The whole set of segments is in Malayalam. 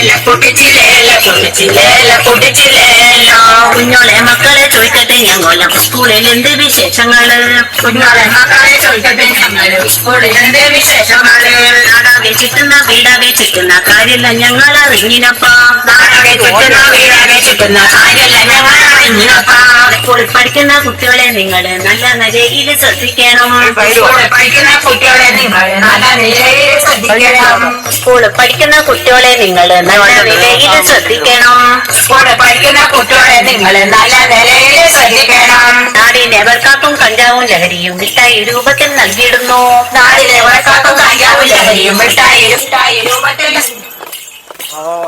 ലേല കുട്ടിച്ചിലേല കുട്ടിച്ചിലേല കുട്ടിച്ചിലേലോ കുഞ്ഞോളെ മക്കളെ ചോദിക്കട്ടെ ഞങ്ങളെ സ്കൂളിൽ എന്ത് വിശേഷങ്ങൾ. കുഞ്ഞോളെ മക്കളെ ചോദിക്കട്ടെ ഞങ്ങൾ സ്കൂളിൽ എന്ത് വിശേഷങ്ങൾ നാടാകെ ചുറ്റുന്ന വീടാകെ ചുറ്റുന്ന കാര്യമില്ല പഠിക്കുന്ന കുട്ടികളെ നിങ്ങൾ നല്ല നിലയിൽ ശ്രദ്ധിക്കണം പഠിക്കുന്ന കുട്ടികളെ നിങ്ങൾ നല്ല നിലയിൽ ശ്രദ്ധിക്കണം സ്കൂളിൽ പഠിക്കുന്ന കുട്ടികളെ നിങ്ങൾ നല്ല നിലയിൽ ശ്രദ്ധിക്കണം സ്കൂളിൽ പഠിക്കുന്ന കുട്ടികളെ നിങ്ങൾ നല്ല നിലയിൽ ശ്രദ്ധിക്കണം നാടിന്റെ വർക്കാക്കും കഞ്ചാവും ലഹരിയും മിഠായി രൂപത്തിൽ നൽകിയിടുന്നു നാടിലെ വഴക്കാക്കും കഞ്ചാവും ലഹരിയും മിഠായി രൂപത്തിൽ പാസ്വേഡ് പറഞ്ഞു അടുത്ത ഭാഷയിൽ പറയുക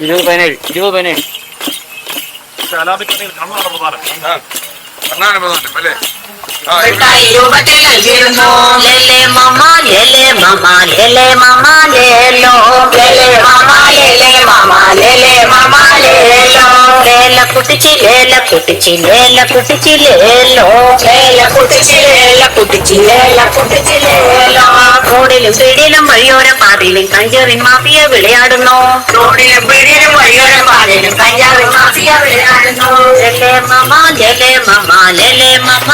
ഇരുപത് പതിനേഴ്. ഇരുപത് പതിനേഴ് കലാപിക്കണെങ്കിൽ കണ്ണാണ് പ്രധാനം കണ്ണാണ് പ്രധാനം അല്ലേ മിഠായി ലേലേ മമ ലേലേ മമ ലേലേ മമ ലേലോ ലേലേ മാമ ലേലേ മാമ ലേലേ മാമ ലേലോ ലേല കുട്ടിച്ചി ലേല കുട്ടിച്ചി ലേല കുട്ടിച്ചി ലേലോ ലേല കുട്ടിച്ചി ലേല കുട്ടിച്ചി ലേല കുട്ടിച്ചി ലേലോ റോഡിലും പീടിയിലും വഴിയോര പാതയിലും കഞ്ചേറി മാഫിയ വിളയാടുന്നു. റോഡിലും പീടിയിലും വഴിയോരം പാലിലും കഞ്ചാവ് മാഫിയ വിളയാടുന്നു. ലേലേ മമ ലേലേ മമ ലേലേ മമ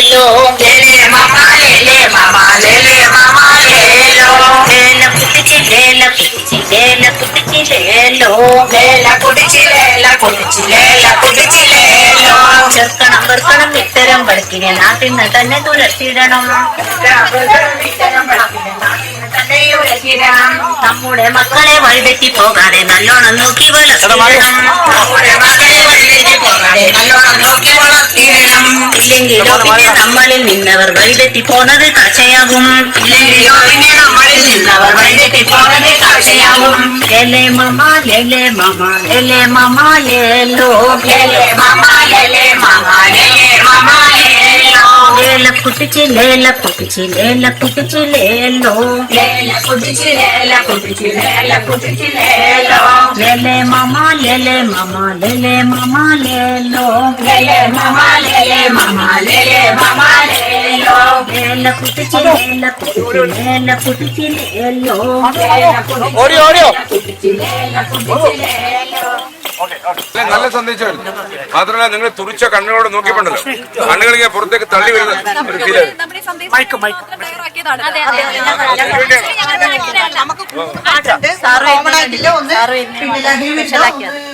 ലേലോ ലേലേ മാമ ലേലേ മാമ ലേലേ മാമ ലേലോ ലേല കുട്ടിച്ചി ലേല കുട്ടിച്ചി ലേല കുട്ടിച്ചി ലേലോ ലേല കുട്ടിച്ചി ലേല കുട്ടിച്ചി ലേല കുട്ടിച്ചി ലേലോ ചെറുക്കണം വെറുക്കണം ഇത്തരം പഠിക്കിനെ നാട്ടിൽ നിന്ന് തന്നെ തുലർത്തിയിടണം നമ്മുടെ മക്കളെ വഴിതെറ്റി പോകാതെ നല്ലോണം നോക്കി വളർത്തിയിടണം. നമ്മുടെ മകളെ വഴിതെറ്റി പോകാതെ നല്ലോണം നോക്കി വളർത്തിയിടണം. ഇല്ലെങ്കിലോ പിന്നെ നമ്മളിൽ നിന്നവർ വഴിതെറ്റി പോന്നത് കാഴ്ചയാകും ഇല്ലെങ്കിലോ പിന്നെ നമ്മളിൽ നിന്നവർ വഴിതെറ്റി പോകാതെ കാഴ്ചയാവും ലേലേ മമ ലേലേ മമ ലേലേ മമ ലേലോ ലേലേ മാമ ലേലേ മാമ ലേലേ മാമ. ലേലോ ലേല കുട്ടിച്ചി ലേല കുട്ടിച്ചി ലേല കുട്ടിച്ചി ലേലോ ലേല കുട്ടിച്ചി ലേല കുട്ടിച്ചി ലേല കുട്ടിച്ചി ലേലോ ലേലേ മമ ലേലേ മമ ലേലേ മമ ലേലോ ലേലേ മാമ ലേലേ മാമ ലേലേ മാമ ലേലോ ലേല കുട്ടിച്ചി ലേല കുട്ടിച്ചി ലേല കുട്ടിച്ചി ലേലോ ഓടിയോ ഓടിയോ കുട്ടിച്ചി ലേല കുട്ടിച്ചി ലേലോ അല്ലേ, നല്ല സന്ദേശമായിരുന്നു മാത്രമല്ല നിങ്ങൾ തുറിച്ച കണ്ണുകളോട് നോക്കി കണ്ണുകൾ ഇങ്ങനെ പുറത്തേക്ക് തള്ളി വരുന്ന ഒരു ഫീൽ തയ്യാറാക്കിയതാണ്.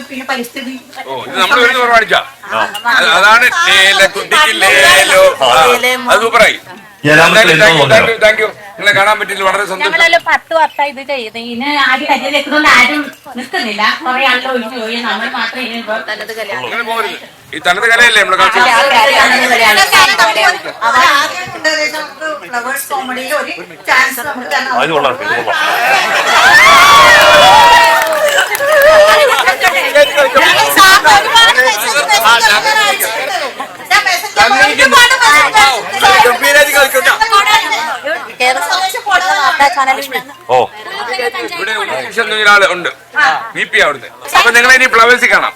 പിന്നെ പരിസ്ഥിതി ഓ ഇത് നമ്മൾ വരുന്ന പ്രമാണിച്ച അതാണ് അത് സൂപ്പറായി താങ്ക് യു നിങ്ങളെ കാണാൻ പറ്റിയില്ല വളരെ സന്തോഷം. ഞങ്ങളെല്ലാം പത്ത് വർഷം ഇത് ചെയ്യുന്നത് ഇതിന് ആദ്യം കല്യാണം ആരും നിൽക്കുന്നില്ല. കുറെ ആളുകൾ പോയി. നമ്മൾ മാത്രം ഇനി ഇപ്പൊ തനത് കല്യാണം. അങ്ങനെ പോകരുത്. ഈ തനത് കലയല്ലേ നമ്മുടെ കാഴ്ച ഫ്ലവേഴ്സ് കോമഡിയിൽ ഒരു ചാൻസ് നമുക്ക്. അത് കൊള്ളാം ഇത് കൊള്ളാം ഞാൻ message ഒരുപാട് message ഓ ഇവിടെ ഉമേഷ് എന്ന ഒരാൾ ഉണ്ട് ബി പി അവിടുത്തെ അപ്പൊ നിങ്ങളെ ഇനി ഫ്ലവേഴ്സിൽ കാണാം.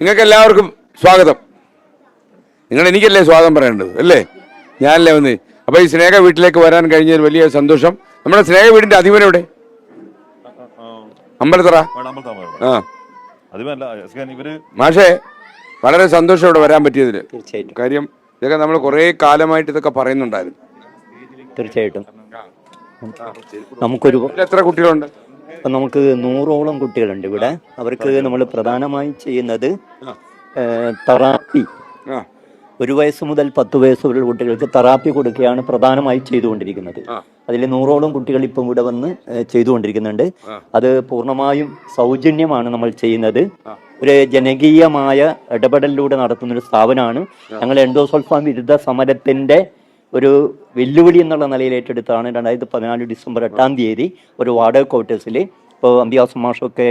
നിങ്ങൾക്ക് എല്ലാവർക്കും സ്വാഗതം. നിങ്ങൾ എനിക്കല്ലേ സ്വാഗതം പറയേണ്ടത് അല്ലേ? ഞാനല്ലേ വന്ന്? അപ്പൊ ഈ സ്നേഹ വീട്ടിലേക്ക് വരാൻ കഴിഞ്ഞൊരു വലിയ സന്തോഷം. നമ്മുടെ സ്നേഹ വീടിന്റെ അധിപൻ എവിടെ? അമ്പലത്തറ. ആ. മാഷേ വളരെ സന്തോഷം ഇവിടെ വരാൻ പറ്റിയതിൽ കാര്യം ഇതൊക്കെ നമ്മൾ കുറേ കാലമായിട്ട് ഇതൊക്കെ പറയുന്നുണ്ടായിരുന്നു. തീർച്ചയായിട്ടും. നമുക്കൊരു എത്ര കുട്ടികളുണ്ട്? അപ്പൊ നമുക്ക് നൂറോളം കുട്ടികളുണ്ട് ഇവിടെ. അവർക്ക് നമ്മൾ പ്രധാനമായും ചെയ്യുന്നത് തെറാപ്പി. ആ. ഒരു വയസ്സ് മുതൽ പത്ത് വയസ്സ് വരെയുള്ള കുട്ടികൾക്ക് തെറാപ്പി കൊടുക്കുകയാണ് പ്രധാനമായി ചെയ്തുകൊണ്ടിരിക്കുന്നത്. അതിൽ നൂറോളം കുട്ടികൾ ഇപ്പം ഇവിടെ വന്ന് ചെയ്തുകൊണ്ടിരിക്കുന്നുണ്ട്. അത് പൂർണമായും സൗജന്യമാണ് നമ്മൾ ചെയ്യുന്നത്. ഒരു ജനകീയമായ ഇടപെടലിലൂടെ നടത്തുന്ന ഒരു സ്ഥാപനമാണ് ഞങ്ങൾ എൻഡോസോൾഫാം വിരുദ്ധ സമരത്തിന്റെ ഒരു വെല്ലുവിളി എന്നുള്ള നിലയിൽ ഏറ്റെടുത്താണ്. രണ്ടായിരത്തി പതിനാല് ഡിസംബർ എട്ടാം തീയതി ഒരു വാർഡ് ക്വാർട്ടേഴ്സിൽ ഇപ്പോൾ അമ്പിയാസ് മാഷൊക്കെ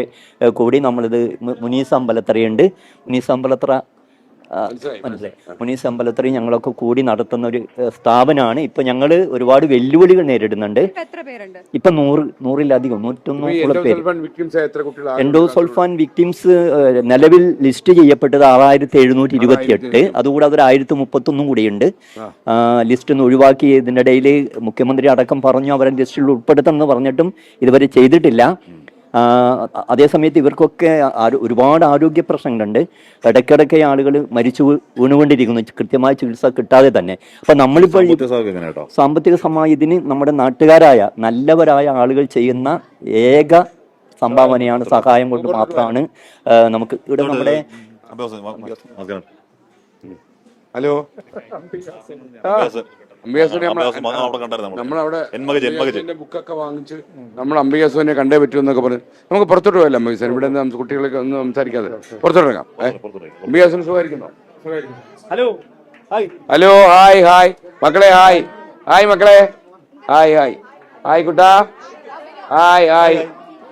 കൂടി നമ്മളിത് മുനീസ് അമ്പലത്തറയുണ്ട്. മുനീസ് അമ്പലത്തറ മനസ്സിലായി മുനീസ് അമ്പലത്തിൽ ഞങ്ങളൊക്കെ കൂടി നടത്തുന്ന ഒരു സ്ഥാപനമാണ്. ഇപ്പൊ ഞങ്ങൾ ഒരുപാട് വെല്ലുവിളികൾ നേരിടുന്നുണ്ട്. ഇപ്പൊ നൂറ് നൂറിലധികം നൂറ്റൊന്നോളം പേര്. വിക്ടിംസ് എത്ര കുട്ടികളാണ് എൻഡോസൾഫാൻ വിക്ടിംസ് നിലവിൽ ലിസ്റ്റ് ചെയ്യപ്പെട്ടത് ആറായിരത്തി എഴുന്നൂറ്റി ഇരുപത്തി എട്ട് അതുകൂടാതെ ഒരു ആയിരത്തി മുപ്പത്തൊന്നും കൂടിയുണ്ട്. ലിസ്റ്റ് ഒന്ന് ഒഴിവാക്കി ഇതിനിടയിൽ മുഖ്യമന്ത്രി അടക്കം പറഞ്ഞു അവരെ ലിസ്റ്റിൽ ഉൾപ്പെടുത്തണം എന്ന് പറഞ്ഞിട്ടും ഇതുവരെ ചെയ്തിട്ടില്ല. അതേസമയത്ത് ഇവർക്കൊക്കെ ഒരുപാട് ആരോഗ്യ പ്രശ്നങ്ങളുണ്ട്. ഇടയ്ക്കിടയ്ക്ക് ആളുകൾ മരിച്ചു വീണുകൊണ്ടിരിക്കുന്നു. കൃത്യമായ ചികിത്സ കിട്ടാതെ തന്നെ. അപ്പൊ നമ്മളിപ്പോൾ സാമ്പത്തിക ഇതിന് നമ്മുടെ നാട്ടുകാരായ നല്ലവരായ ആളുകൾ ചെയ്യുന്ന ഏക സംഭാവനയാണ് സഹായം കൊണ്ട് മാത്രമാണ് നമുക്ക് ഇവിടെ നമ്മുടെ ഹലോ? നമ്മളവിടെ ബുക്കൊക്കെ വാങ്ങിച്ച് നമ്മൾ അംബികാസുവിനെ കണ്ടേ പറ്റൂ എന്നൊക്കെ പറഞ്ഞു നമുക്ക് പുറത്തോട്ട് പോയല്ലോ അംബികാസൻ ഇവിടെ നിന്ന് നമുക്ക് കുട്ടികളൊക്കെ ഒന്നും സംസാരിക്കാതെ. പുറത്തോട്ട് Ambikasan സുഖമായിരിക്കുന്നോ? Hello. Hi. Hello hi hi. മക്കളെ ഹായ്. ഹായ് മക്കളെ. Hi hi. ഹായ് കുട്ടാ. Hi hi.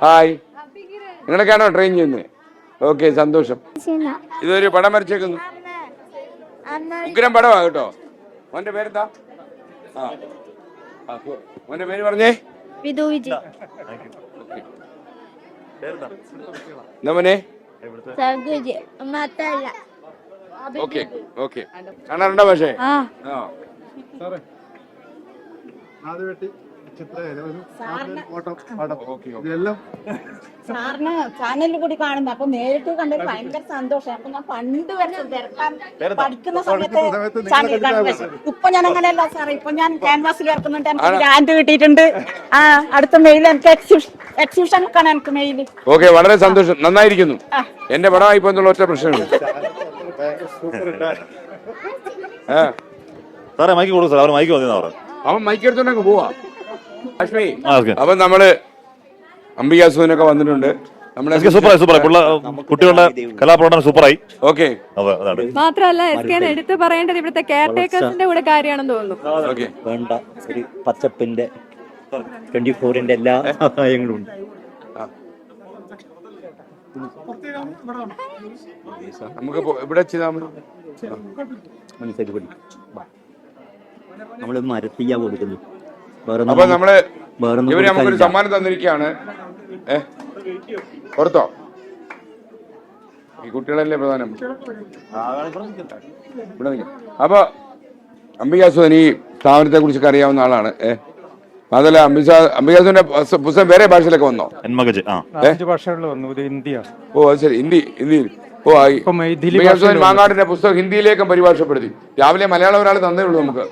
ഹായ്. നിങ്ങളൊക്കെയാണോ ട്രെയിൻ ചെയ്യുന്നത് ഓക്കെ സന്തോഷം. ഇതൊരു പടം വരച്ചേക്കുന്നു. ഉഗ്രം പടമാ കേട്ടോ. മോന്റെ പേരെന്താ? മോന്റെ പേര് പറഞ്ഞേ? വിധു വിജയ് ഓക്കെ. ഓക്കെ കാണാറുണ്ടോ പക്ഷേ? ആ. സാറിന് ചാനലിൽ കൂടി കാണുന്നു. അപ്പൊ നേരിട്ട് കണ്ടൊരു ഭയങ്കര സന്തോഷം അപ്പൊ ഞാൻ പണ്ട് വരെ വരക്കാൻ പഠിക്കുന്ന സമയത്ത് ചാനൽ കാണുന്നത്. ഇപ്പൊ ഞാൻ അങ്ങനെയല്ല സാറേ. ഇപ്പൊ ഞാൻ ക്യാൻവാസിൽ വരക്കുന്നുണ്ട്. എനിക്ക് ഗ്രാൻഡ് കിട്ടിയിട്ടുണ്ട്. ആ അടുത്ത മെയിൽ എനിക്ക് എക്സിബിഷൻ എക്സിബിഷൻ എനിക്ക് മെയിൽ ഓക്കെ വളരെ സന്തോഷം. നന്നായിരിക്കുന്നു. എന്റെ പടമായി പോയെന്നുള്ള ഒറ്റ പ്രശ്നമുണ്ട് സാറേ മൈക്ക് കൊടുക്കും സാർ അവർ മൈക്ക് വന്നിരുന്നു അവർ അവൻ മൈക്ക് എടുത്തോണ്ടെങ്കിൽ പോവാ. ലക്ഷ്മി അപ്പൊ നമ്മൾ അംബികാസുനൊക്കെ വന്നിട്ടുണ്ട്. നമ്മളെ സൂപ്പറായി സൂപ്പറായി. കുട്ടികളുടെ കലാപ്രകടനം സൂപ്പറായി. ഓക്കെ. അതെ മാത്രല്ല എസ് കെ എടുത്തു പറയേണ്ടത് ഇവിടുത്തെ കെയർ ടേക്കേഴ്സിന്റെ കൂടെ കാര്യമാണെന്ന് തോന്നുന്നു. ഓക്കെ. വേണ്ട ഒരു പച്ചപ്പിന്റെ ട്വന്റി ഫോറിന്റെ എല്ലാ സഹായങ്ങളും ഉണ്ട്. നമുക്ക് ഇവിടെ നമ്മൾ മരത്തീയ കൊടുക്കുന്നു. അപ്പൊ നമ്മൾ ഇവർ നമുക്കൊരു സമ്മാനം തന്നിരിക്കുകയാണ്. ഓർത്തോ പുറത്തോ ഈ കുട്ടികളല്ലേ പ്രധാനം? ഇവിടെ നിൽക്കാം. അപ്പൊ അംബികാസുധൻ ഈ സ്ഥാപനത്തെ കുറിച്ചൊക്കെ അറിയാവുന്ന ആളാണ്. ഏഹ് അതല്ല അംബിക അംബികാസുവിന്റെ പുസ്തകം വേറെ ഭാഷയിലൊക്കെ വന്നോ? ഭാഷകളിൽ വന്നു ഇത് ഹിന്ദിയാണ് ഓ അത് ശരി. ഹിന്ദി ഹിന്ദിയിൽ ഓ ആയി ഇപ്പൊ അംബികാസുധൻ മാങ്ങാടിന്റെ പുസ്തകം ഹിന്ദിയിലേക്കും പരിഭാഷപ്പെടുത്തി. രാവിലെ മലയാളം ഒരാൾ തന്നേ ഉള്ളൂ നമുക്ക്.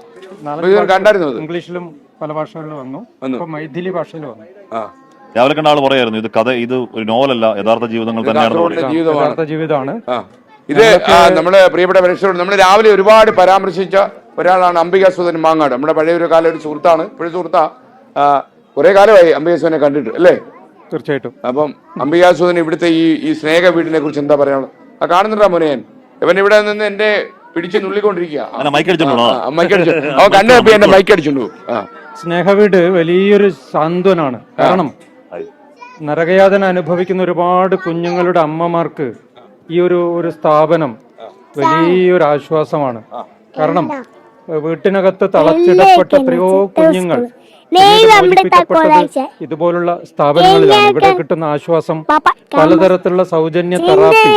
കണ്ടായിരുന്നു ഇംഗ്ലീഷിലും പല ഭാഷകളിൽ വന്നു. ഇപ്പൊ മൈഥിലി ഭാഷയിൽ വന്നു. ആ. രാവിലെ കണ്ട ആൾ പറയായിരുന്നു ഇത് കഥ ഇത് ഒരു നോവലല്ല യഥാർത്ഥ ജീവിതങ്ങൾ തന്നെയാണ് യഥാർത്ഥ ജീവിതമാണ്. ഇത് നമ്മുടെ പ്രിയപ്പെട്ട മനുഷ്യരോട് നമ്മൾ രാവിലെ ഒരുപാട് പരാമർശിച്ച ഒരാളാണ് അംബികാസുധൻ മാങ്ങാട്. നമ്മുടെ പഴയ ഒരു കാലം ഒരു സുഹൃത്താണ്. ഇപ്പോഴും സുഹൃത്താ. കുറെ കാലമായി അംബികാസുധനെ കണ്ടിട്ട് അല്ലേ? തീർച്ചയായിട്ടും. അപ്പം അംബികാസുധൻ ഇവിടുത്തെ ഈ ഈ സ്നേഹ വീടിനെ കുറിച്ച് എന്താ പറയാനുള്ളത്? ആ കാണുന്നുണ്ടാ മോനെ? ഞാൻ ഇവൻ ഇവിടെ നിന്ന് എന്റെ പിടിച്ച് നുള്ളിക്കൊണ്ടിരിക്കുക അല്ല, mic അടിച്ചോണ്ട്? പോണോ? മൈക്ക് അടിച്ചു. അവൻ കണ്ണു തപ്പി എന്റെ മൈക്ക് അടിച്ചോണ്ട്. സ്നേഹവീട് വലിയൊരു സാന്ത്വനാണ്. കാരണം നരകയാതന അനുഭവിക്കുന്ന ഒരുപാട് കുഞ്ഞുങ്ങളുടെ അമ്മമാർക്ക് ഈ ഒരു ഒരു സ്ഥാപനം വലിയൊരു ആശ്വാസമാണ്. കാരണം വീട്ടിനകത്ത് തളച്ചിടപ്പെട്ട എത്രയോ കുഞ്ഞുങ്ങൾ ഇതുപോലുള്ള സ്ഥാപനങ്ങളിൽ ഇവിടെ കിട്ടുന്ന ആശ്വാസം പലതരത്തിലുള്ള സൗജന്യ തെറാപ്പി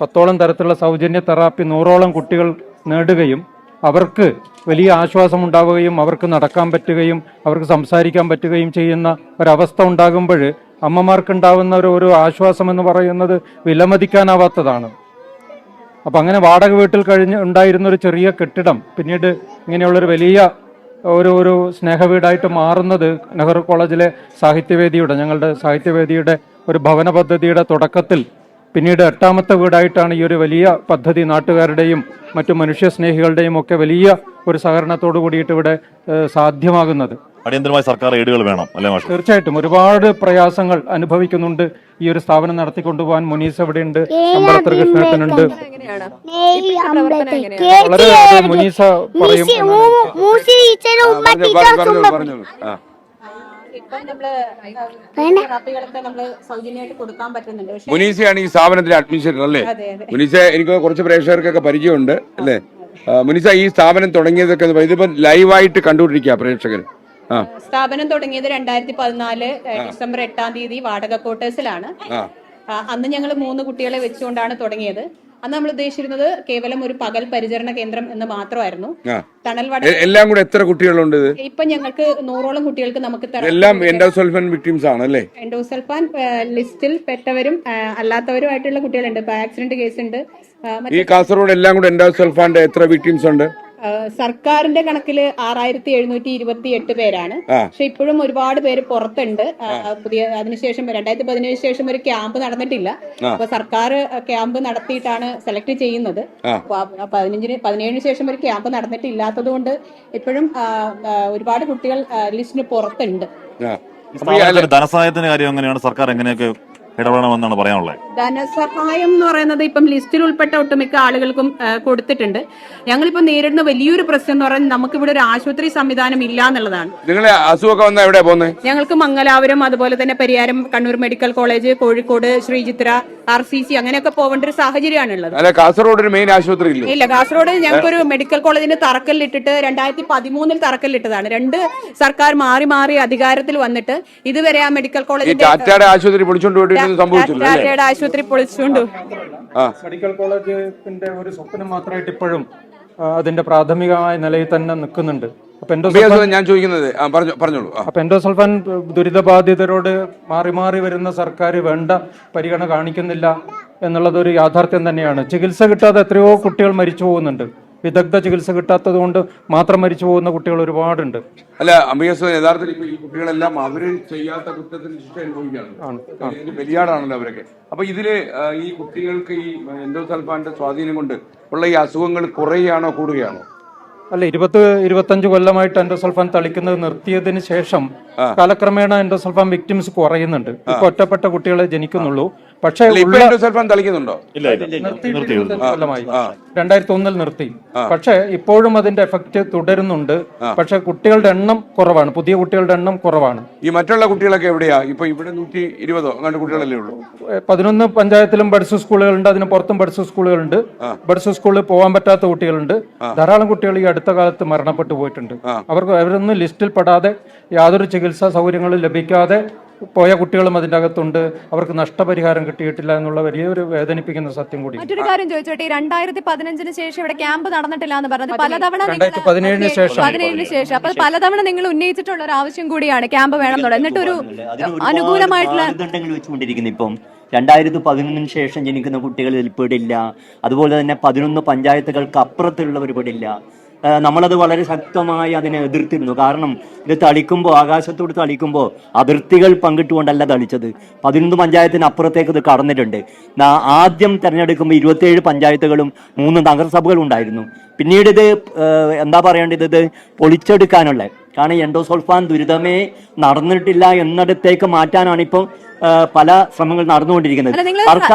പത്തോളം തരത്തിലുള്ള സൗജന്യ തെറാപ്പി നൂറോളം കുട്ടികൾ നേടുകയും അവർക്ക് വലിയ ആശ്വാസം ഉണ്ടാവുകയും അവർക്ക് നടക്കാൻ പറ്റുകയും അവർക്ക് സംസാരിക്കാൻ പറ്റുകയും ചെയ്യുന്ന ഒരവസ്ഥ ഉണ്ടാകുമ്പോൾ അമ്മമാർക്ക് ഉണ്ടാവുന്ന ഒരു ഒരു ആശ്വാസം എന്ന് പറയുന്നത് വിലമതിക്കാനാവാത്തതാണ്. അപ്പം അങ്ങനെ വാടക വീട്ടിൽ കഴിഞ്ഞ് ഉണ്ടായിരുന്ന ഒരു ചെറിയ കെട്ടിടം പിന്നീട് ഇങ്ങനെയുള്ളൊരു വലിയ ഒരു ഒരു സ്നേഹവീടായിട്ട് മാറുന്നത് നെഹ്റു കോളേജിലെ സാഹിത്യവേദിയുടെ ഞങ്ങളുടെ സാഹിത്യവേദിയുടെ ഒരു ഭവന പദ്ധതിയുടെ തുടക്കത്തിൽ. പിന്നീട് എട്ടാമത്തെ വീടായിട്ടാണ് ഈ ഒരു വലിയ പദ്ധതി നാട്ടുകാരുടെയും മറ്റു മനുഷ്യ സ്നേഹികളുടെയും ഒക്കെ വലിയ ഒരു സഹകരണത്തോടു കൂടിയിട്ട് ഇവിടെ സാധ്യമാകുന്നത്. അടിയന്തരമായി സർക്കാർ ഏടുകൾ വേണം അല്ലേ മാഷ്? തീർച്ചയായിട്ടും. ഒരുപാട് പ്രയാസങ്ങൾ അനുഭവിക്കുന്നുണ്ട്. ഈ ഒരു സ്ഥാപനം നടത്തിക്കൊണ്ടുപോകാൻ മുനീസ് എവിടെയുണ്ട്? അമ്പലത്തർ കൃഷ്ണേട്ടനുണ്ട്. എങ്ങനെയാണ്? വളരെ മുനീസ പറയും മുനീസയാണ് ഈ സ്ഥാപനത്തിന്റെ അഡ്മിനിസ്ട്രേറ്റർ അല്ലേ? മുനീസ എനിക്ക് കുറച്ച് പ്രേക്ഷകർക്കൊക്കെ പരിചയമുണ്ട് അല്ലേ? മുനീസ ഈ സ്ഥാപനം തുടങ്ങിയതൊക്കെ ഇതിപ്പോ ലൈവായിട്ട് കണ്ടുകൊണ്ടിരിക്കുക പ്രേക്ഷകർ സ്ഥാപനം തുടങ്ങിയത് രണ്ടായിരത്തി പതിനാല് ഡിസംബർ എട്ടാം തീയതി വാടക ക്വാർട്ടേഴ്സിലാണ്. അന്ന് ഞങ്ങൾ മൂന്ന് കുട്ടികളെ വെച്ചുകൊണ്ടാണ് തുടങ്ങിയത്. അന്ന് നമ്മൾ ഉദ്ദേശിച്ചിരുന്നത് കേവലം ഒരു പകൽ പരിചരണ കേന്ദ്രം എന്ന് മാത്രമായിരുന്നു. തണൽ വട എല്ലാം കൂടെ എത്ര കുട്ടികളുണ്ട് ഇപ്പൊ ഞങ്ങൾക്ക് നൂറോളം കുട്ടികൾക്ക് നമുക്ക് എല്ലാം എൻഡോസൾഫൻ വിക്ടിംസ് ആണല്ലേ എൻഡോസൽഫാൻ എൻഡോസൾഫാൻ ലിസ്റ്റിൽ പെട്ടവരും അല്ലാത്തവരുമായിട്ടുള്ള കുട്ടികളുണ്ട്. ഇപ്പൊ ആക്സിഡന്റ് കേസ് ഉണ്ട് ഈ കാസർഗോഡ് എല്ലാം കൂടെ എൻഡോസൾഫാന്റെ എത്ര വിക്ടിംസ് ഉണ്ട്? സർക്കാരിന്റെ കണക്കിൽ ആറായിരത്തി എഴുന്നൂറ്റി ഇരുപത്തി എട്ട് പേരാണ്. പക്ഷെ ഇപ്പോഴും ഒരുപാട് പേര് പുറത്തുണ്ട്. പുതിയ അതിനുശേഷം രണ്ടായിരത്തി പതിനേഴ് ശേഷം ഒരു ക്യാമ്പ് നടന്നിട്ടില്ല. അപ്പൊ സർക്കാർ ക്യാമ്പ് നടത്തിയിട്ടാണ് സെലക്ട് ചെയ്യുന്നത്. പതിനഞ്ചിന് പതിനേഴിന് ശേഷം ഒരു ക്യാമ്പ് നടന്നിട്ടില്ലാത്തത് കൊണ്ട് ഇപ്പോഴും ഒരുപാട് കുട്ടികൾ ലിസ്റ്റിന് പുറത്തുണ്ട്. ധനസഹായത്തിന്റെ കാര്യം എങ്ങനെയാണ്? സർക്കാർ എങ്ങനെയൊക്കെ ഇടപെടണമെന്നാണ് പറയാനുള്ളത്. ധനസഹായം എന്ന് പറയുന്നത് ഇപ്പം ലിസ്റ്റിൽ ഉൾപ്പെട്ട ഒട്ടുമിക്ക ആളുകൾക്കും കൊടുത്തിട്ടുണ്ട്. ഞങ്ങളിപ്പോൾ നേരിടുന്ന വലിയൊരു പ്രശ്നം എന്ന് പറയുന്നത് നമുക്ക് ഇവിടെ ഒരു ആശുപത്രി സംവിധാനം ഇല്ല എന്നുള്ളതാണ്. നിങ്ങളെ അസുഖമൊക്കെ വന്നാൽ എവിടെ പോകുന്നത് ഞങ്ങൾക്ക് മംഗലാപുരം അതുപോലെ തന്നെ Pariyaram Kannur medical college Kozhikode Sreechitra R C C അങ്ങനെയൊക്കെ പോകേണ്ട ഒരു സാഹചര്യമാണ് ഉള്ളത് അല്ല കാസർഗോഡ് ഒരു മെയിൻ ആശുപത്രി ഇല്ല? ഇല്ല കാസർഗോഡ് ഞങ്ങൾക്കൊരു മെഡിക്കൽ കോളേജിന് തറക്കല്ലിട്ടിട്ട് രണ്ടായിരത്തി പതിമൂന്നിൽ തറക്കല്ലിട്ടതാണ്. രണ്ട് സർക്കാർ മാറി മാറി അധികാരത്തിൽ വന്നിട്ട് ഇതുവരെ ആ മെഡിക്കൽ കോളേജ് ടാറ്റയുടെ ആശുപത്രി പൊളിച്ചോണ്ട് ടാറ്റയുടെ ആശുപത്രി പൊളിച്ചുകൊണ്ട്. മെഡിക്കൽ കോളേജിന്റെ ഒരു സ്വപ്നം മാത്രമായിട്ട് ഇപ്പോഴും അതിന്റെ പ്രാഥമികമായ നിലയിൽ തന്നെ നിൽക്കുന്നുണ്ട്. ഞാൻ ചോദിക്കുന്നത് പറഞ്ഞോളൂ. അപ്പൊ എൻഡോസൾഫാൻ ദുരിതബാധിതരോട് മാറി മാറി വരുന്ന സർക്കാർ വേണ്ട പരിഗണന കാണിക്കുന്നില്ല എന്നുള്ളത് ഒരു യാഥാർത്ഥ്യം തന്നെയാണ്. ചികിത്സ കിട്ടാതെ എത്രയോ കുട്ടികൾ മരിച്ചു പോകുന്നുണ്ട്. വിദഗ്ധ ചികിത്സ കിട്ടാത്തത് കൊണ്ട് മാത്രം മരിച്ചു പോകുന്ന കുട്ടികൾ ഒരുപാടുണ്ട്. അല്ല അംബികസ് യഥാർത്ഥത്തിൽ ഈ കുട്ടികളെല്ലാം അവർ ചെയ്യാത്ത കുറ്റത്തിന് ശിക്ഷ അനുഭവിക്കുകയാണ് ബലിയാടാണല്ലോ അവരൊക്കെ. അപ്പൊ ഇതിൽ ഈ കുട്ടികൾക്ക് ഈ എൻഡോസൾഫാന്റെ സ്വാധീനം കൊണ്ട് ഉള്ള ഈ അസുഖങ്ങൾ കുറയുകയാണോ കൂടുകയാണോ? അല്ല ഇരുപത് ഇരുപത്തഞ്ച് കൊല്ലമായിട്ട് എൻഡോസൾഫാൻ തളിക്കുന്നത് നിർത്തിയതിന് ശേഷം കാലക്രമേണ എൻഡോസൾഫാൻ വിക്ടിംസ് കുറയുന്നുണ്ട്. ഇപ്പൊ ഒറ്റപ്പെട്ട കുട്ടികളെ ജനിക്കുന്നുള്ളൂ. പക്ഷേ തളിക്കുന്നുണ്ടോ ഇല്ല കൊല്ലമായി. രണ്ടായിരത്തി ഒന്നിൽ നിർത്തി. പക്ഷേ ഇപ്പോഴും അതിന്റെ എഫക്റ്റ് തുടരുന്നുണ്ട്. പക്ഷെ കുട്ടികളുടെ എണ്ണം കുറവാണ്. പുതിയ കുട്ടികളുടെ എണ്ണം കുറവാണ്. ഈ മറ്റുള്ള കുട്ടികളൊക്കെ എവിടെയാ? ഇപ്പൊ ഇവിടെ നൂറ്റി ഇരുപതോ അങ്ങനെ കുട്ടികളല്ലേ ഉള്ളൂ? പതിനൊന്ന് പഞ്ചായത്തിലും ബഡ്സ് സ്കൂളുകളുണ്ട്. അതിന് പുറത്തും ബഡ്സ് സ്കൂളുകളുണ്ട്. ബഡ്സ് സ്കൂളിൽ പോകാൻ പറ്റാത്ത കുട്ടികളുണ്ട്. ധാരാളം കുട്ടികൾ ഈ അടുത്ത കാലത്ത് മരണപ്പെട്ടു പോയിട്ടുണ്ട്. അവർക്ക് അവരൊന്നും ലിസ്റ്റിൽ പെടാതെ യാതൊരു ചികിത്സാ സൗകര്യങ്ങളും ലഭിക്കാതെ പോയ കുട്ടികളും അതിന്റെ അകത്തുണ്ട് അവർക്ക് നഷ്ടപരിഹാരം കിട്ടിയിട്ടില്ല എന്നുള്ള വലിയൊരു വേദനിപ്പിക്കുന്ന സത്യം കൂടി. മറ്റൊരു കാര്യം ചോദിച്ചോട്ടെ ഈ രണ്ടായിരത്തി പതിനഞ്ചിന് ശേഷം ഇവിടെ ക്യാമ്പ് നടന്നിട്ടില്ല എന്ന് പറഞ്ഞത് പലതവണ നിങ്ങൾ- രണ്ടായിരത്തി പതിനേഴിന് ശേഷം. പതിനേഴിന് ശേഷം. അപ്പൊ പലതവണ നിങ്ങൾ ഉന്നയിച്ചിട്ടുള്ള ഒരു ആവശ്യം കൂടിയാണ് ക്യാമ്പ് വേണം എന്നുള്ളത് എന്നിട്ടൊരു അനുകൂലമായിട്ടുള്ള വെച്ചുകൊണ്ടിരിക്കുന്നു ഇപ്പം. രണ്ടായിരത്തി പതിനൊന്നിന് ശേഷം ജനിക്കുന്ന കുട്ടികൾ ഇതിൽ പെടില്ല അതുപോലെ തന്നെ പതിനൊന്ന് പഞ്ചായത്തുകൾക്ക് അപ്പുറത്തുള്ളവർ പെടില്ല നമ്മളത് വളരെ ശക്തമായി അതിനെ എതിർത്തിരുന്നു. കാരണം ഇത് തളിക്കുമ്പോൾ ആകാശത്തോട് തളിക്കുമ്പോൾ അതിർത്തികൾ പങ്കിട്ടുകൊണ്ടല്ല തളിച്ചത്. പതിനൊന്ന് പഞ്ചായത്തിന് അപ്പുറത്തേക്ക് ഇത് കടന്നിട്ടുണ്ട്. ആദ്യം തിരഞ്ഞെടുക്കുമ്പോൾ ഇരുപത്തിയേഴ് പഞ്ചായത്തുകളും മൂന്ന് നഗരസഭകളും ഉണ്ടായിരുന്നു. പിന്നീട് ഇത് എന്താ പറയേണ്ടത് ഇത്? പൊളിച്ചെടുക്കാനുള്ള. കാരണം എൻഡോസോൾഫാൻ ദുരിതമേ നടന്നിട്ടില്ല എന്നിടത്തേക്ക് മാറ്റാനാണ് ഇപ്പം ആ, പല ശ്രമങ്ങൾ നടന്നുകൊണ്ടിരിക്കുന്നത്.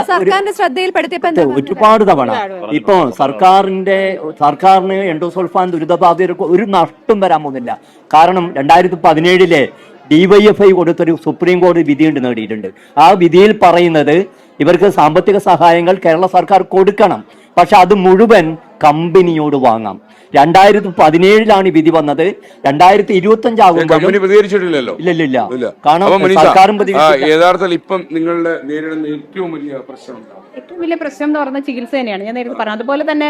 സർക്കാരിന്റെ ശ്രദ്ധയിൽപ്പെടുത്തിയപ്പോ? ഒരുപാട് തവണ. ഇപ്പൊ സർക്കാരിന്റെ സർക്കാരിന് എൻഡോസോൾഫാൻ ദുരിതബാധിതർക്ക് ഒരു നഷ്ടം വരാൻ പോകുന്നില്ല. കാരണം രണ്ടായിരത്തി പതിനേഴിലെ ഡിവൈഎഫ്ഐ കൊടുത്തൊരു സുപ്രീം കോടതി വിധി ഉണ്ട് നേടിയിട്ടുണ്ട്. ആ വിധിയിൽ പറയുന്നത് ഇവർക്ക് സാമ്പത്തിക സഹായങ്ങൾ കേരള സർക്കാർ കൊടുക്കണം. പക്ഷെ അത് മുഴുവൻ കമ്പനിയോട് വാങ്ങാം. രണ്ടായിരത്തി പതിനേഴിലാണ് ഈ വിധി വന്നത്. രണ്ടായിരത്തി ഇരുപത്തി അഞ്ചാകുമ്പോഴും കമ്പനി പ്രതികരിച്ചിട്ടില്ലല്ലോ. ഇല്ല ഇല്ല കാരണം സർക്കാരും. യഥാർത്ഥത്തിൽ ഇപ്പം നിങ്ങളുടെ നേരിടുന്ന ഏറ്റവും വലിയ പ്രശ്നം ഏറ്റവും വലിയ പ്രശ്നം എന്ന് പറഞ്ഞ ചികിത്സ തന്നെയാണ്. ഞാൻ നേരത്തെ പറഞ്ഞു അതുപോലെ തന്നെ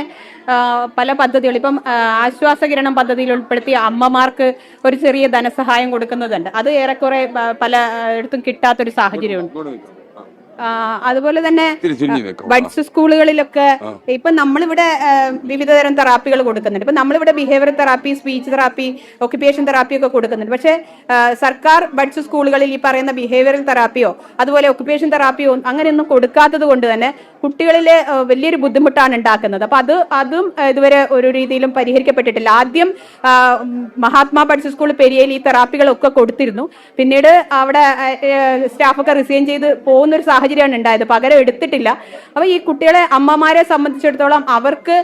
പല പദ്ധതികൾ ഇപ്പം ആശ്വാസ ആശ്വാസകിരണം പദ്ധതിയിൽ ഉൾപ്പെടുത്തി അമ്മമാർക്ക് ഒരു ചെറിയ ധനസഹായം കൊടുക്കുന്നതുണ്ട്. അത് ഏറെക്കുറെ പല ഇടത്തും കിട്ടാത്തൊരു സാഹചര്യമുണ്ട് ഇങ്ങോട്ട് നിൽക്കൂ. ആ. ആ, അതുപോലെ തന്നെ ബഡ്സ് സ്കൂളുകളിലൊക്കെ ഇപ്പൊ നമ്മളിവിടെ വിവിധ തരം തെറാപ്പികൾ കൊടുക്കുന്നുണ്ട്. ഇപ്പൊ നമ്മളിവിടെ behaviour therapy speech therapy occupation therapy ഒക്കെ കൊടുക്കുന്നുണ്ട്. പക്ഷേ സർക്കാർ ബഡ്സ് സ്കൂളുകളിൽ ഈ പറയുന്ന ബിഹേവിയറൽ തെറാപ്പിയോ അതുപോലെ ഒക്യുപ്പേഷൻ തെറാപ്പിയോ അങ്ങനെയൊന്നും കൊടുക്കാത്തത് കൊണ്ട് തന്നെ കുട്ടികളിലെ വലിയൊരു ബുദ്ധിമുട്ടാണ് ഉണ്ടാക്കുന്നത്. അപ്പൊ അത് അതും ഇതുവരെ ഒരു രീതിയിലും പരിഹരിക്കപ്പെട്ടിട്ടില്ല. ആദ്യം മഹാത്മാ ബഡ്സ് സ്കൂൾ പെരിയയിൽ ഈ തെറാപ്പികളൊക്കെ കൊടുത്തിരുന്നു. പിന്നീട് അവിടെ സ്റ്റാഫൊക്കെ റിസൈൻ ചെയ്ത് പോകുന്ന ഒരു സാഹചര്യം സാഹചര്യമാണ് ഉണ്ടായത്. പകരം എടുത്തിട്ടില്ല. അപ്പൊ ഈ കുട്ടികളെ അമ്മമാരെ സംബന്ധിച്ചിടത്തോളം അവർക്ക്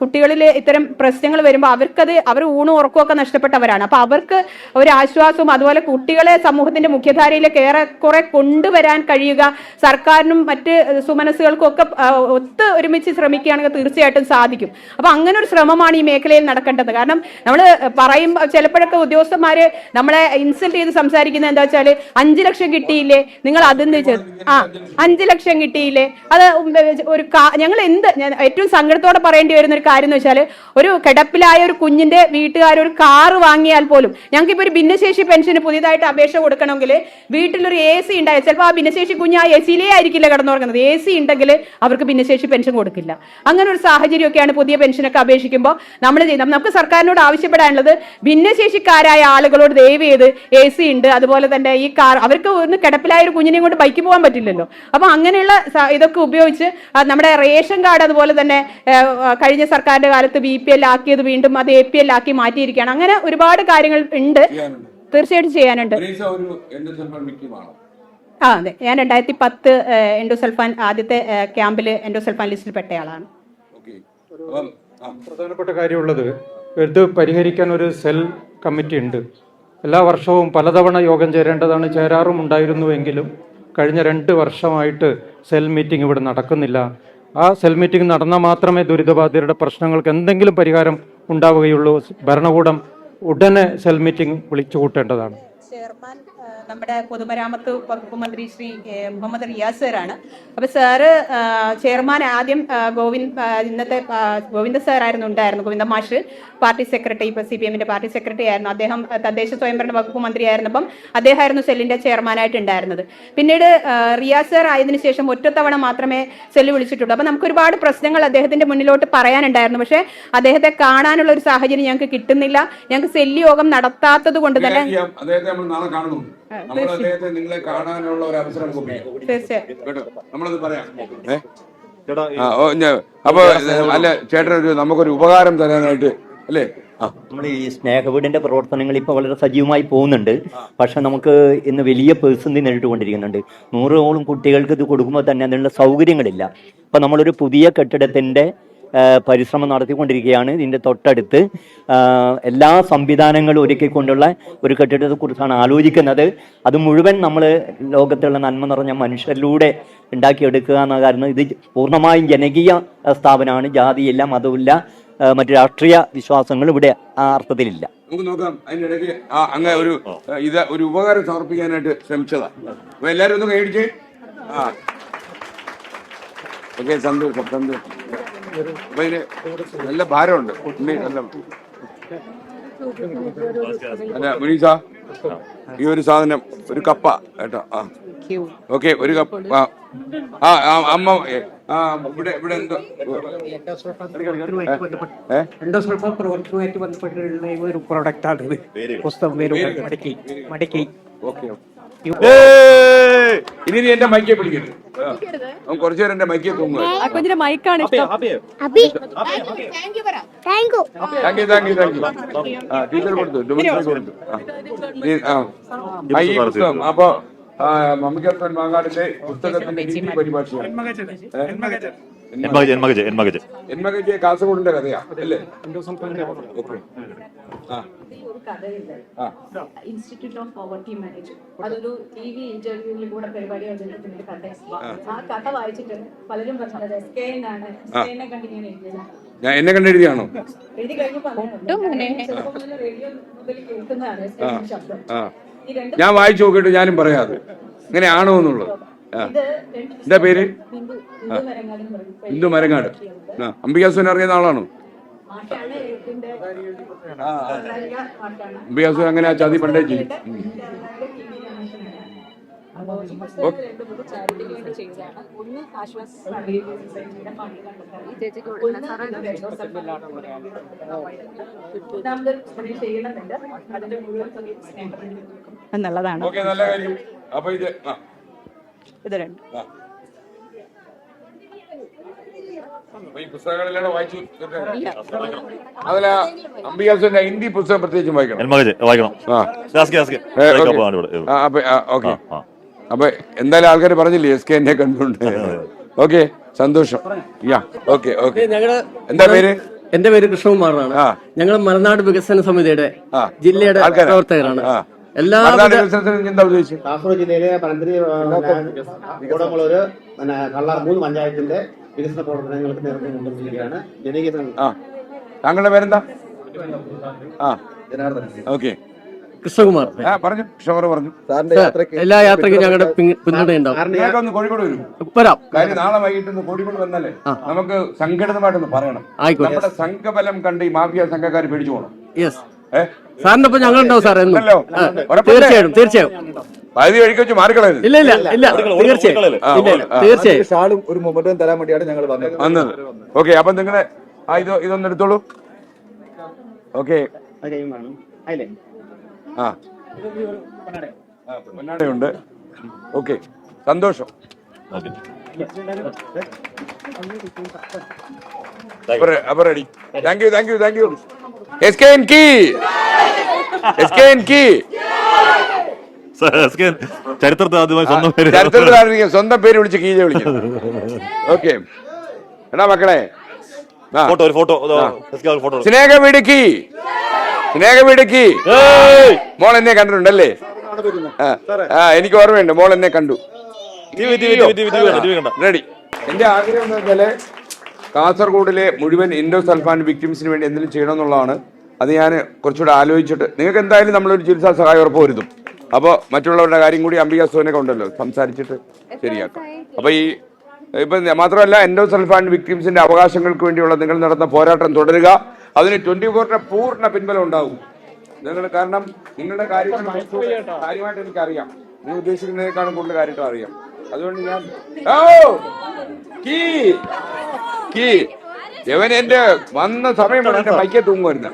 കുട്ടികളിൽ ഇത്തരം പ്രശ്നങ്ങൾ വരുമ്പോൾ അവർക്കത് അവർ ഊണും ഉറക്കമൊക്കെ നഷ്ടപ്പെട്ടവരാണ്. അപ്പൊ അവർക്ക് ഒരു ആശ്വാസവും അതുപോലെ കുട്ടികളെ സമൂഹത്തിന്റെ മുഖ്യധാരയിലേക്ക് ഏറെക്കുറെ കൊണ്ടുവരാൻ കഴിയുക സർക്കാരിനും മറ്റ് സുമനസ്സുകൾക്കും ഒക്കെ ഒത്ത് ഒരുമിച്ച് ശ്രമിക്കുകയാണെങ്കിൽ തീർച്ചയായിട്ടും സാധിക്കും. അപ്പൊ അങ്ങനെ ഒരു ശ്രമമാണ് ഈ മേഖലയിൽ നടക്കേണ്ടത്. കാരണം നമ്മൾ പറയും ചിലപ്പോഴൊക്കെ ഉദ്യോഗസ്ഥന്മാര് നമ്മളെ ഇൻസൾട്ട് ചെയ്ത് സംസാരിക്കുന്നത് എന്താ വെച്ചാൽ അഞ്ചു ലക്ഷം കിട്ടിയില്ലേ നിങ്ങൾ അതെന്ന് ആ. അഞ്ചു ലക്ഷം കിട്ടിയില്ലേ? അത് ഒരു ഞങ്ങൾ എന്ത് ഏറ്റവും സങ്കടത്തോടെ പറയേണ്ടി വരുന്ന ഒരു കാര്യം എന്ന് വെച്ചാൽ ഒരു കിടപ്പിലായ ഒരു കുഞ്ഞിന്റെ വീട്ടുകാർ ഒരു കാറ് വാങ്ങിയാൽ പോലും ഞങ്ങൾക്ക് ഒരു ഭിന്നശേഷി പെൻഷന് പുതിയതായിട്ട് അപേക്ഷ കൊടുക്കണമെങ്കിൽ വീട്ടിലൊരു എ സി ഉണ്ടായ ചിലപ്പോൾ ആ ഭിന്നശേഷി കുഞ്ഞ് ആ എ സിയിലേ ആയിരിക്കില്ല കിടന്നുറങ്ങുന്നത്. എ സി ഉണ്ടെങ്കിൽ അവർക്ക് ഭിന്നശേഷി പെൻഷൻ കൊടുക്കില്ല. അങ്ങനെ ഒരു സാഹചര്യമൊക്കെയാണ് പുതിയ പെൻഷനൊക്കെ അപേക്ഷിക്കുമ്പോൾ നമ്മൾ ചെയ്യുന്നത് നമുക്ക് സർക്കാരിനോട് ആവശ്യപ്പെടാനുള്ളത് ഭിന്നശേഷിക്കാരായ ആളുകളോട് ദയവ് ചെയ്ത് എ സി ഉണ്ട്. അതുപോലെ തന്നെ ഈ കാർ അവർക്ക് ഒന്ന് കിടപ്പിലായ ഒരു കുഞ്ഞിനെയും കൊണ്ട് ബൈക്ക് പോകാൻ പറ്റില്ലല്ലോ. അപ്പൊ അങ്ങനെയുള്ള ഇതൊക്കെ ഉപയോഗിച്ച് നമ്മുടെ റേഷൻ കാർഡ് അതുപോലെ തന്നെ കഴിഞ്ഞ സർക്കാരിന്റെ കാലത്ത് ബി പി എൽ ആക്കിയത് വീണ്ടും അത് എ പി എൽ ആക്കി മാറ്റിയിരിക്കുകയാണ്. അങ്ങനെ ഒരുപാട് കാര്യങ്ങൾ ഉണ്ട്. തീർച്ചയായിട്ടും ചെയ്യാനുണ്ട്. ആ അതെ. ഞാൻ രണ്ടായിരത്തി പത്ത് എൻഡോസൽഫാൻ ആദ്യത്തെ ക്യാമ്പിൽ എൻഡോസൽഫാൻ ലിസ്റ്റിൽ പെട്ടയാളാണ്. പ്രധാനപ്പെട്ട കാര്യമുള്ളത് ഇത് പരിഹരിക്കാൻ ഒരു സെൽ കമ്മിറ്റി ഉണ്ട്. എല്ലാ വർഷവും പലതവണ യോഗം ചേരേണ്ടതാണ് ചേരാറും ഉണ്ടായിരുന്നുവെങ്കിലും കഴിഞ്ഞ രണ്ട് വർഷമായിട്ട് സെൽ മീറ്റിംഗ് ഇവിടെ നടക്കുന്നില്ല. ആ സെൽ മീറ്റിംഗ് നടന്നാൽ മാത്രമേ ദുരിതബാധിതരുടെ പ്രശ്നങ്ങൾക്ക് എന്തെങ്കിലും പരിഹാരം ഉണ്ടാവുകയുള്ളൂ. ഭരണകൂടം ഉടനെ സെൽ മീറ്റിംഗ് വിളിച്ചു കൂട്ടേണ്ടതാണ് ചെയർമാൻ നമ്മുടെ പൊതുമരാമത്ത് വകുപ്പ് മന്ത്രി ശ്രീ മുഹമ്മദ് റിയാസ് സാറാണ്. അപ്പൊ സാറ് ചെയർമാൻ ആദ്യം ഗോവിന്ദ് ഇന്നത്തെ ഗോവിന്ദ സാറായിരുന്നു ഉണ്ടായിരുന്നു ഗോവിന്ദ മാഷ്. പാർട്ടി സെക്രട്ടറി ഇപ്പൊ സി പി എമ്മിന്റെ പാർട്ടി സെക്രട്ടറി ആയിരുന്നു. അദ്ദേഹം തദ്ദേശ സ്വയംഭരണ വകുപ്പ് മന്ത്രി മന്ത്രിയായിരുന്നപ്പം അദ്ദേഹമായിരുന്നു സെല്ലിന്റെ ചെയർമാനായിട്ട് ഉണ്ടായിരുന്നത്. പിന്നീട് റിയാസ് സാർ ആയതിനു ശേഷം ഒറ്റത്തവണ മാത്രമേ സെല്ല് വിളിച്ചിട്ടുള്ളൂ. അപ്പൊ നമുക്ക് ഒരുപാട് പ്രശ്നങ്ങൾ അദ്ദേഹത്തിന്റെ മുന്നിലോട്ട് പറയാനുണ്ടായിരുന്നു. പക്ഷേ അദ്ദേഹത്തെ കാണാനുള്ള ഒരു സാഹചര്യം ഞങ്ങൾക്ക് കിട്ടുന്നില്ല. ഞങ്ങൾക്ക് സെല്ല് യോഗം നടത്താത്തത് കൊണ്ട് തന്നെ നമ്മൾ അദ്ദേഹത്തെ നിങ്ങളെ കാണാനുള്ള ഒരു അവസരം നമ്മളത് പറയാം. അപ്പൊ അല്ല ചേട്ടൻ ഒരു നമുക്കൊരു ഉപകാരം തരാനായിട്ട് അല്ലേ? നമ്മൾ ഈ സ്നേഹവീടിന്റെ പ്രവർത്തനങ്ങൾ ഇപ്പോൾ വളരെ സജീവമായി പോകുന്നുണ്ട്. പക്ഷെ നമുക്ക് ഇന്ന് വലിയ പേഴ്സണലി നേരിട്ടുകൊണ്ടിരിക്കുന്നുണ്ട്. നൂറോളം കുട്ടികൾക്ക് ഇത് കൊടുക്കുമ്പോൾ തന്നെ അതിനുള്ള സൗകര്യങ്ങളില്ല. ഇപ്പം നമ്മളൊരു പുതിയ കെട്ടിടത്തിന്റെ പരിശ്രമം നടത്തിക്കൊണ്ടിരിക്കുകയാണ്. ഇതിന്റെ തൊട്ടടുത്ത് എല്ലാ സംവിധാനങ്ങളും ഒരുക്കിക്കൊണ്ടുള്ള ഒരു കെട്ടിടത്തെക്കുറിച്ചാണ് ആലോചിക്കുന്നത്. അത് മുഴുവൻ നമ്മൾ ലോകത്തുള്ള നന്മ നിറഞ്ഞ മനുഷ്യരിലൂടെ ഉണ്ടാക്കിയെടുക്കുക എന്ന കാരണം ഇത് പൂർണമായും ജനകീയ സ്ഥാപനമാണ്. ജാതിയില്ല മതമില്ല മറ്റു രാഷ്ട്രീയ വിശ്വാസങ്ങൾ ഇവിടെ ആ അർത്ഥത്തിലില്ല. നമുക്ക് നോക്കാം. അതിനിടയ്ക്ക് ആ അങ്ങ് ഒരു ഇത് ഒരു ഉപകാരം സമർപ്പിക്കാനായിട്ട് ശ്രമിച്ചതാ. അപ്പൊ എല്ലാരും ഒന്ന് കൈയടിച്ച് ആ. ഓക്കെ സന്തോഷം സന്തോഷം. അപ്പൊ ഇതിന് നല്ല ഭാരമുണ്ട്. ഉണ്ണി നല്ല അല്ല മുനീസ ഈ ഒരു സാധനം ഒരു കപ്പ കേട്ടോ. ആ. ഓക്കെ ഒരു കപ്പ് ആ. അമ്മ ആ ഇവിടെ ഇവിടെ എന്തോ എൻഡോസൾഫാൻ പ്രവർത്തനവുമായിട്ട് ഒരു പ്രൊഡക്റ്റ് ആണ് ഇത്. പുസ്തകം പേര് മടക്കി മടക്കി. ഓക്കെ ഇനി എന്റെ മൈക്കെ പിടിക്കരുത്. അവൻ കുറച്ചു നേരം എന്റെ മൈക്കിൽ തൂങ്ങുക ആ കുഞ്ഞിന്റെ മൈക്കാണ് ഇഷ്ടം. Abi thank you thank you thank you thank you ആ. ടീച്ചർ കൊടുത്തു ഡൊമിനിക് കൊടുത്തു. ആ. ഈ- ആ. ആ, ഈ പുസ്തകം. അപ്പൊ മമ്മിക്കപ്പൻ മാങ്ങാടിന്റെ പുസ്തകത്തിന്റെ ഹിന്ദി പരിഭാഷയാണ് എന്മകജ് കാസർഗോഡിന്റെ കഥയാ അല്ലേ? ഓക്കെ. ആ. ആ. ഇൻസ്റ്റിറ്റ്യൂട്ട് ഓഫ് പോവർട്ടി മാനേജ്മെന്റ് അതൊരു ടി വി ഇന്റർവ്യൂവിൽ കൂടെ പരിപാടി അവതരിപ്പിക്കുന്ന കഥ ആ. കഥ വായിച്ചിട്ട് പലരും പറഞ്ഞത് എസ് കെ ആണ്. എസ് കെ എന്നെ കണ്ട് ഞാൻ എഴുതിയതാണ് ഞാൻ എന്നെ കണ്ടെഴുതിയാണോ എഴുതി കഴിഞ്ഞപ്പോൾ ചെറുപ്പം മുതൽ റേഡിയോ മുതൽ കേൾക്കുന്നതാണ് ശബ്ദം. ഞാൻ വായിച്ചു നോക്കിയിട്ട് ഞാനും പറയാതെ ഇങ്ങനെയാണോ എന്നുള്ളത്. എന്താ പേര്? ഹിന്ദു മരങ്ങാട് എന്ന് പറയും ഹിന്ദു മരങ്ങാട്. ആ. അംബികാസുവിനെ അറിയുന്ന ആളാണോ? അംബികാസു അങ്ങനെ ആ ചതി പണ്ടേ ചെയ്യും ചാരിറ്റിക്ക് വേണ്ടി ചെയ്തതാണ്. ഒന്ന് ആശ്വാസ എന്നുള്ളതാണ്. അപ്പൊ ഇത് ഇത് രണ്ട് ആ. അപ്പൊ ഈ പുസ്തകങ്ങളെല്ലാം വായിച്ചു അതില അംബികാസുവിന്റെ ഹിന്ദി പുസ്തകം പ്രത്യേകിച്ചും വായിക്കണം? വായിക്കണം. ഓക്കെ. അപ്പൊ എന്തായാലും ആൾക്കാർ പറഞ്ഞില്ലേ എസ് കെ എന്നെ കണ്ടുണ്ട് ഓക്കെ സന്തോഷം. Yeah okay okay. ഞങ്ങൾ എന്താ പേര്? എന്റെ പേര് കൃഷ്ണകുമാറാണ്. ഞങ്ങൾ മലനാട് വികസന സമിതിയുടെ ജില്ലയുടെ? പ്രവർത്തകരാണ്. ആ. എല്ലാ മറുനാട് വികസനത്തിന് എന്താ ഉദ്ദേശിച്ചത്? കാസർഗോഡ് ജില്ലയിലെ പനന്തിരി കൂടമുള്ളൊരു പിന്നെ കള്ളാർ മൂന്ന് പഞ്ചായത്തിന്റെ വികസന പ്രവർത്തനങ്ങൾക്ക് നേതൃത്വം കൊണ്ടുവരികയാണ് ജനകീയ ആ. താങ്കളുടെ പേരെന്താ? ആ. ഓക്കെ. കൃഷ്ണകുമാർ. ആ പറഞ്ഞു. പറഞ്ഞു. എല്ലാ യാത്രയ്ക്കും ഞങ്ങളുടെ പിന്തുണയുണ്ടാവും കോഴിക്കോട് വരും. വരാം. കാര്യം നാളെ വൈകിട്ട് ഒന്ന് കോഴിക്കോട് വന്നാലേ നമുക്ക് സംഘടിതമായിട്ടൊന്ന് പറയണം. ആയിക്കോട്ടെ. നമ്മുടെ സംഘബലം കണ്ട് ഈ മാഫിയ സംഘക്കാർ പേടിച്ചു പോകണം. യെസ് സാറിന്റെ ഒപ്പം ഞങ്ങളുണ്ടാവും സാർ എന്നും? തീർച്ചയായും തീർച്ചയായും. പകുതി വഴിക്ക് വെച്ച് ഇല്ല ഇല്ല. ഇല്ല തീർച്ചയായും. തീർച്ചയായും ഷാളും ഒരു മൊമെന്റും തരാൻ വേണ്ടിയാണ് ഞങ്ങൾ വന്നത്. ഓക്കെ അപ്പൊ നിങ്ങളെ ആ ഇത് ഇതൊന്ന് എടുത്തോളൂ. ഓക്കെ. ആ, പൊന്നാടയുണ്ട്. ഓക്കെ സന്തോഷം. അപ്പൊ ready. Thank you thank you thank you S K N Ki S K N കി എസ് കെ ചരിത്രത്തിൽ ആദ്യമായി സ്വന്തം പേര് ചരിത്രത്തിൽ ആരെങ്കിലും സ്വന്തം പേര് വിളിച്ച് കീഴെ വിളിക്കും ഓക്കെ എടാ മക്കളെ. ഫോട്ടോ ഒരു ഫോട്ടോ എസ് കെ ഫോട്ടോ സ്നേഹമിടുക്കി സ്നേഹമിടുക്കി മോൾ എന്നെ കണ്ടിട്ടുണ്ടല്ലേ? ആ, ആ എനിക്ക് ഓർമ്മയുണ്ട്. മോൾ എന്നെ കണ്ടു. റെഡി എന്റെ ആഗ്രഹം എന്ന് വെച്ചാൽ കാസർഗോഡിലെ മുഴുവൻ ഇൻഡോ സൽഫാൻ വിക്ടിംസിന് വേണ്ടി എന്തെങ്കിലും ചെയ്യണമെന്നുള്ളതാണ്. അത് ഞാൻ കുറച്ചുകൂടെ ആലോചിച്ചിട്ട് നിങ്ങൾക്ക് എന്തായാലും നമ്മളൊരു ചികിത്സാ സഹായം ഉറപ്പ് വരുത്തും. അപ്പോൾ മറ്റുള്ളവരുടെ കാര്യം കൂടി അംബിക സോനൊക്കെ ഉണ്ടല്ലോ സംസാരിച്ചിട്ട് ശരിയാക്കാം. അപ്പോൾ ഈ ഇപ്പം മാത്രമല്ല എൻഡോ സൽഫാൻ വിക്ടിംസിന്റെ അവകാശങ്ങൾക്ക് വേണ്ടിയുള്ള നിങ്ങൾ നടത്തുന്ന പോരാട്ടം തുടരുക. അതിന് ട്വന്റി ഫോറിന്റെ പൂർണ പിൻബലം ഉണ്ടാകും നിങ്ങൾ കാരണം നിങ്ങളുടെ കാര്യമായിട്ട് എനിക്കറിയാം. നിങ്ങൾ ഉദ്ദേശിക്കുന്നതിനേക്കാളും കൂടുതൽ കാര്യമായിട്ട് അറിയാം. അതുകൊണ്ട് ഞാൻ ഓ! കീ! കീ! ഇവൻ എന്റെ വന്ന സമയം എന്റെ മൈക്കെ തൂങ്ങുമായിരുന്നു.